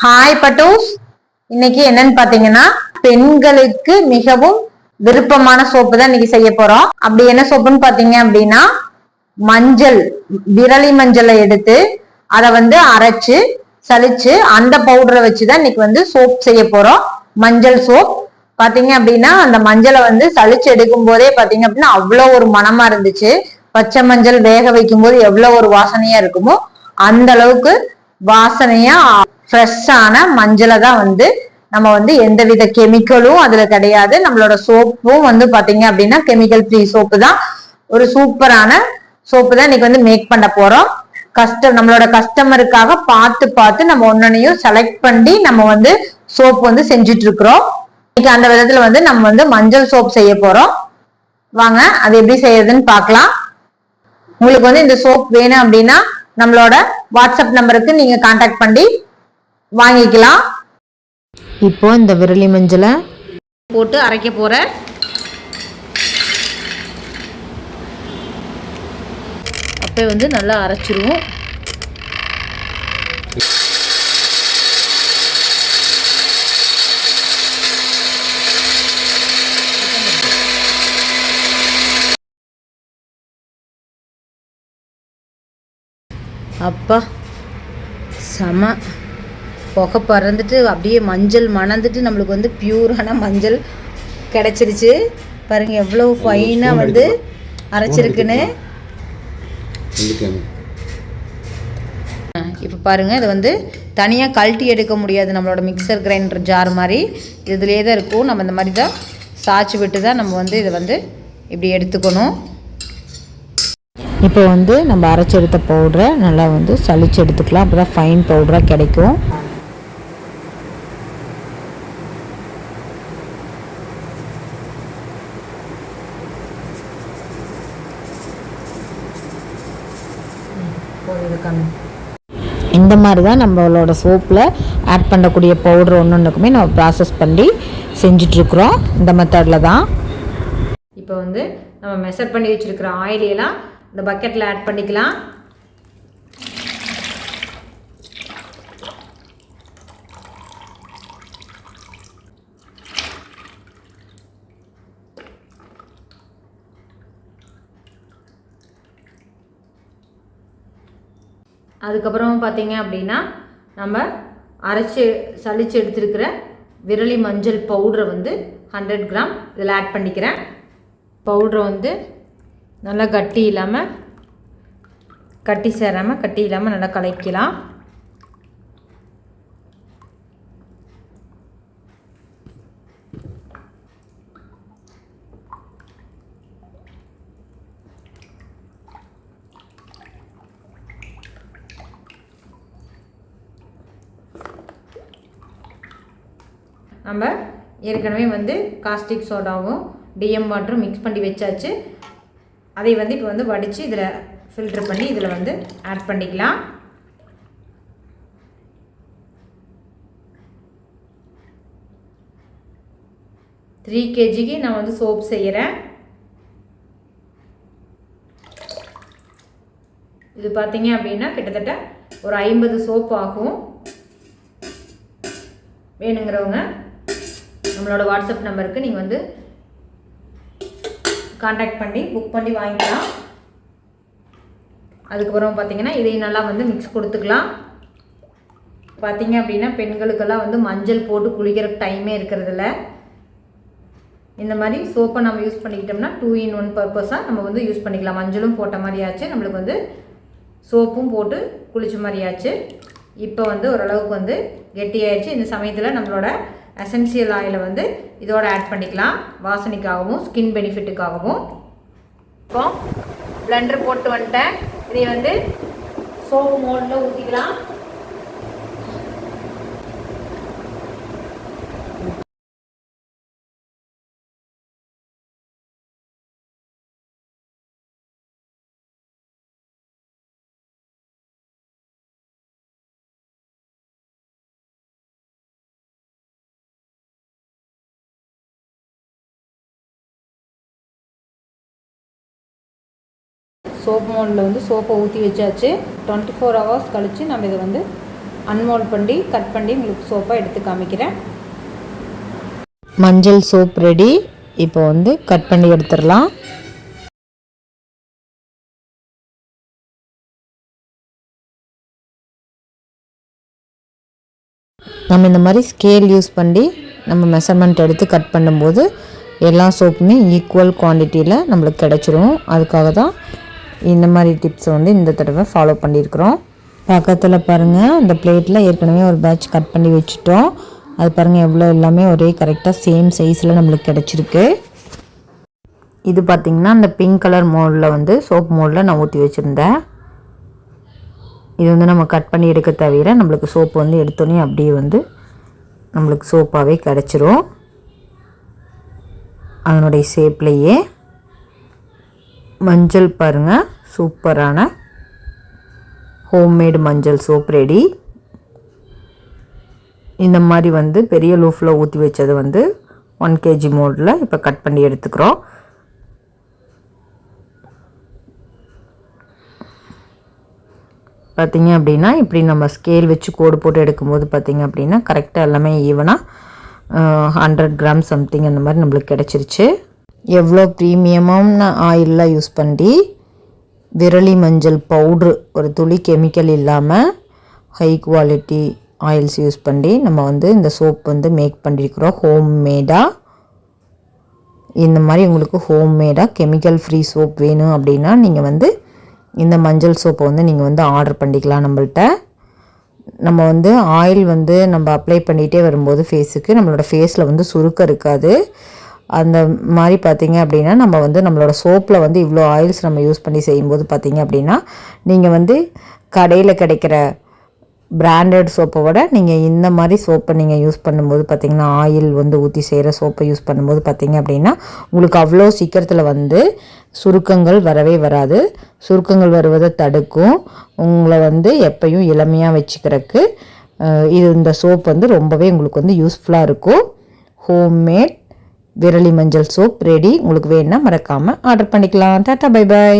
Hi பட்டூஸ் இன்னைக்கு என்னன்னு பாத்தீங்கன்னா பெண்களுக்கு மிகவும் விருப்பமான சோப்பு தான் இன்னைக்கு செய்ய போறோம். அப்படி என்ன சோப்புன்னு பாத்தீங்க அப்படின்னா மஞ்சள் விரலி மஞ்சளை எடுத்து அதை வந்து அரைச்சு சலிச்சு அந்த பவுடரை வச்சுதான் இன்னைக்கு வந்து சோப் செய்ய போறோம். மஞ்சள் சோப் பாத்தீங்க அப்படின்னா அந்த மஞ்சளை வந்து சளிச்சு எடுக்கும் போதே பாத்தீங்க அப்படின்னா அவ்வளவு ஒரு மனமா இருந்துச்சு. பச்சை மஞ்சள் வேக வைக்கும் போது எவ்வளவு ஒரு வாசனையா இருக்குமோ அந்த அளவுக்கு வாசனையா ஃப்ரெஷ்ஷான மஞ்சளை தான் வந்து நம்ம வந்து எந்தவித கெமிக்கலும் அதுல கிடையாது. நம்மளோட சோப்பும் வந்து பாத்தீங்க அப்படின்னா கெமிக்கல் ஃப்ரீ சோப்பு தான். ஒரு சூப்பரான சோப்பு தான் இன்னைக்கு வந்து மேக் பண்ண போறோம். கஸ்டம் நம்மளோட கஸ்டமருக்காக பார்த்து பார்த்து நம்ம ஒன்னனையும் செலக்ட் பண்ணி நம்ம வந்து சோப் வந்து செஞ்சுட்டு இருக்கிறோம் இன்னைக்கு அந்த விதத்துல வந்து நம்ம வந்து மஞ்சள் சோப் செய்ய போறோம். வாங்க அது எப்படி செய்யறதுன்னு பார்க்கலாம். உங்களுக்கு வந்து இந்த சோப் வேணும் அப்படின்னா நம்மளோட வாட்ஸ்அப் நம்பருக்கு நீங்க காண்டாக்ட் பண்ணி வாங்கிக்கலாம். இப்போ இந்த விரலி மஞ்சளை போட்டு அரைக்க போற. அப்போ வந்து நல்லா அரைச்சிருவோம். அப்பா செம. புகை பறந்துட்டு அப்படியே மஞ்சள் மணந்துட்டு நம்மளுக்கு வந்து பியூரான மஞ்சள் கிடச்சிருச்சு. பாருங்க எவ்வளோ ஃபைனாக வந்து அரைச்சிருக்குன்னு. இப்போ பாருங்கள் இது வந்து தனியாக கழட்டி எடுக்க முடியாது. நம்மளோட மிக்சர் கிரைண்டர் ஜார் மாதிரி. இதுலேயே தான் இருக்கும். நம்ம இந்த மாதிரி தான் சாய்ச்சி விட்டு தான் நம்ம வந்து இதை வந்து இப்படி எடுத்துக்கணும். இப்போ வந்து நம்ம அரைச்சி எடுத்த பவுடரை நல்லா வந்து சளிச்சு எடுத்துக்கலாம். அப்போ தான் ஃபைன் பவுடராக கிடைக்கும். இந்த மாதிரி தான் நம்மளோட சோப்பில் ஆட் பண்ணக்கூடிய பவுடர் ஒன்று ஒன்றுக்குமே நம்ம ப்ராசஸ் பண்ணி செஞ்சிட்ருக்குறோம் இந்த மெத்தடில் தான். இப்போ வந்து நம்ம மெஷர் பண்ணி வச்சுருக்கிற ஆயிலையெல்லாம் இந்த பக்கெட்டில் ஆட் பண்ணிக்கலாம். அதுக்கப்புறம் பார்த்தீங்க அப்படின்னா நம்ம அரைச்சி சளிச்சு எடுத்துருக்கிற விரலி மஞ்சள் பவுடரை வந்து ஹண்ட்ரட் கிராம் இதில் ஆட் பண்ணிக்கிறேன். பவுட்ரை வந்து நல்லா கட்டி இல்லாமல் கட்டி சேராமல் கட்டி இல்லாமல் நல்லா கலக்கலாம் நம்ம ஏற்கனவே வந்து காஸ்டிக் சோடாவும் டிஎம் வாட்டரும் மிக்ஸ் பண்ணி வச்சாச்சு. அதை வந்து இப்போ வந்து வடித்து இதில் ஃபில்ட்ரு பண்ணி இதில் வந்து ஆட் பண்ணிக்கலாம். த்ரீ கேஜிக்கு நான் வந்து சோப் செய்கிறேன் இது பார்த்தீங்க அப்படின்னா கிட்டத்தட்ட ஒரு ஐம்பது சோப் ஆகும். வேணுங்கிறவங்க நம்மளோட வாட்ஸ்அப் நம்பருக்கு நீங்கள் வந்து காண்டாக்ட் பண்ணி புக் பண்ணி வாங்கிக்கலாம். அதுக்கப்புறம் பார்த்தீங்கன்னா இதையும் நல்லா வந்து மிக்ஸ் கொடுத்துக்கலாம். பார்த்தீங்க அப்படின்னா பெண்களுக்கெல்லாம் வந்து மஞ்சள் போட்டு குளிக்கிற டைமே இருக்கிறதில்ல. இந்த மாதிரி சோப்பை நம்ம யூஸ் பண்ணிக்கிட்டோம்னா டூ இன் ஒன் பர்பஸாக நம்ம வந்து யூஸ் பண்ணிக்கலாம். மஞ்சளும் போட்ட மாதிரியாச்சு. நம்மளுக்கு வந்து சோப்பும் போட்டு குளிச்ச மாதிரியாச்சு. இப்போ வந்து ஓரளவுக்கு வந்து கெட்டியாயிடுச்சு. இந்த சமயத்தில் நம்மளோட எசென்சியல் ஆயிலை வந்து இதோட ஆட் பண்ணிக்கலாம். வாசனைக்காகவும் ஸ்கின் பெனிஃபிட்டுக்காகவும் இப்போ பிளெண்டர் போட்டு வந்துட்டேன். இதை வந்து சோப்பு மோல்டில் ஊற்றிக்கலாம் சோப் மோல்டில் வந்து சோப்பை ஊற்றி வச்சாச்சு. டுவெண்ட்டி ஃபோர் ஹவர்ஸ் கழித்து நம்ம இதை வந்து அன்மோல்ட் பண்ணி கட் பண்ணி உங்களுக்கு சோப்பாக எடுத்து காமிக்கிறேன். மஞ்சள் சோப் ரெடி இப்போ வந்து கட் பண்ணி எடுத்துடலாம். நம்ம இந்த மாதிரி ஸ்கேல் யூஸ் பண்ணி நம்ம மெஷர்மெண்ட் எடுத்து கட் பண்ணும்போது எல்லா சோப்புமே ஈக்குவல் குவான்டிட்டியில் நம்மளுக்கு கிடச்சிரும். அதுக்காக தான் இந்த மாதிரி டிப்ஸை வந்து இந்த தடவை ஃபாலோ பண்ணியிருக்கிறோம். பக்கத்தில் பாருங்கள் அந்த பிளேட்டில் ஏற்கனவே ஒரு பேட்ச் கட் பண்ணி வச்சுட்டோம். அது பாருங்கள் எவ்வளோ எல்லாமே ஒரே கரெக்டாக சேம் சைஸில் நம்மளுக்கு கிடச்சிருக்கு. இது பார்த்திங்கன்னா அந்த பிங்க் கலர் மோல்டில் வந்து சோப் மோல்டில் நான் ஊற்றி வச்சுருந்தேன். இது வந்து நம்ம கட் பண்ணி எடுக்க தவிர நம்மளுக்கு சோப்பு வந்து எடுத்தோன்னே அப்படியே வந்து நம்மளுக்கு சோப்பாகவே கிடச்சிரும். அதனுடைய ஷேப்லேயே மஞ்சள் பாருங்கள் சூப்பரான ஹோம்மேடு மஞ்சள் சோப் ரெடி இந்த மாதிரி வந்து பெரிய லூஃபில் ஊற்றி வச்சது வந்து ஒன் கேஜி மோடில் இப்போ கட் பண்ணி எடுத்துக்கிறோம். பார்த்தீங்க அப்படின்னா இப்படி நம்ம ஸ்கேல் வச்சு கோடு போட்டு எடுக்கும்போது பார்த்தீங்க அப்படின்னா கரெக்டாக எல்லாமே ஈவனாக ஹண்ட்ரட் கிராம் சம்திங் அந்த மாதிரி நம்மளுக்கு கிடச்சிருச்சு. எவ்வளோ ப்ரீமியமான ஆயிலெலாம் யூஸ் பண்ணி விரலி மஞ்சள் பவுட்ரு ஒரு துளி கெமிக்கல் இல்லாமல் ஹை குவாலிட்டி ஆயில்ஸ் யூஸ் பண்ணி நம்ம வந்து இந்த சோப் வந்து மேக் பண்ணியிருக்கிறோம் ஹோம் மேடாக இந்த மாதிரி உங்களுக்கு ஹோம் மேடாக கெமிக்கல் ஃப்ரீ சோப் வேணும் அப்படின்னா நீங்கள் வந்து இந்த மஞ்சள் சோப்பை வந்து நீங்கள் வந்து ஆர்டர் பண்ணிக்கலாம் நம்மள்கிட்ட நம்ம வந்து ஆயில் வந்து நம்ம அப்ளை பண்ணிகிட்டே வரும்போது ஃபேஸுக்கு நம்மளோட ஃபேஸில் வந்து சுருக்கம் இருக்காது. அந்த மாதிரி பார்த்தீங்க அப்படின்னா நம்ம வந்து நம்மளோட சோப்பில் வந்து இவ்வளோ ஆயில்ஸ் நம்ம யூஸ் பண்ணி செய்யும்போது பார்த்தீங்க அப்படின்னா நீங்கள் வந்து கடையில் கிடைக்கிற பிராண்டட் சோப்பை விட நீங்கள் இந்த மாதிரி சோப்பை நீங்கள் யூஸ் பண்ணும்போது பார்த்தீங்கன்னா ஆயில் வந்து ஊற்றி செய்கிற சோப்பை யூஸ் பண்ணும்போது பார்த்தீங்க அப்படின்னா உங்களுக்கு அவ்வளோ சீக்கிரத்தில் வந்து சுருக்கங்கள் வரவே வராது. சுருக்கங்கள் வருவதை தடுக்கும். உங்களை வந்து எப்பயும் இளமையாக வச்சுக்கிறதுக்கு இது இந்த சோப் வந்து ரொம்பவே உங்களுக்கு வந்து யூஸ்ஃபுல்லாக இருக்கும். ஹோம்மேட் விரலி மஞ்சள் சோப் ரெடி உங்களுக்கு வேணும்னா மறக்காமல் ஆர்டர் பண்ணிக்கலாம். Tata bye bye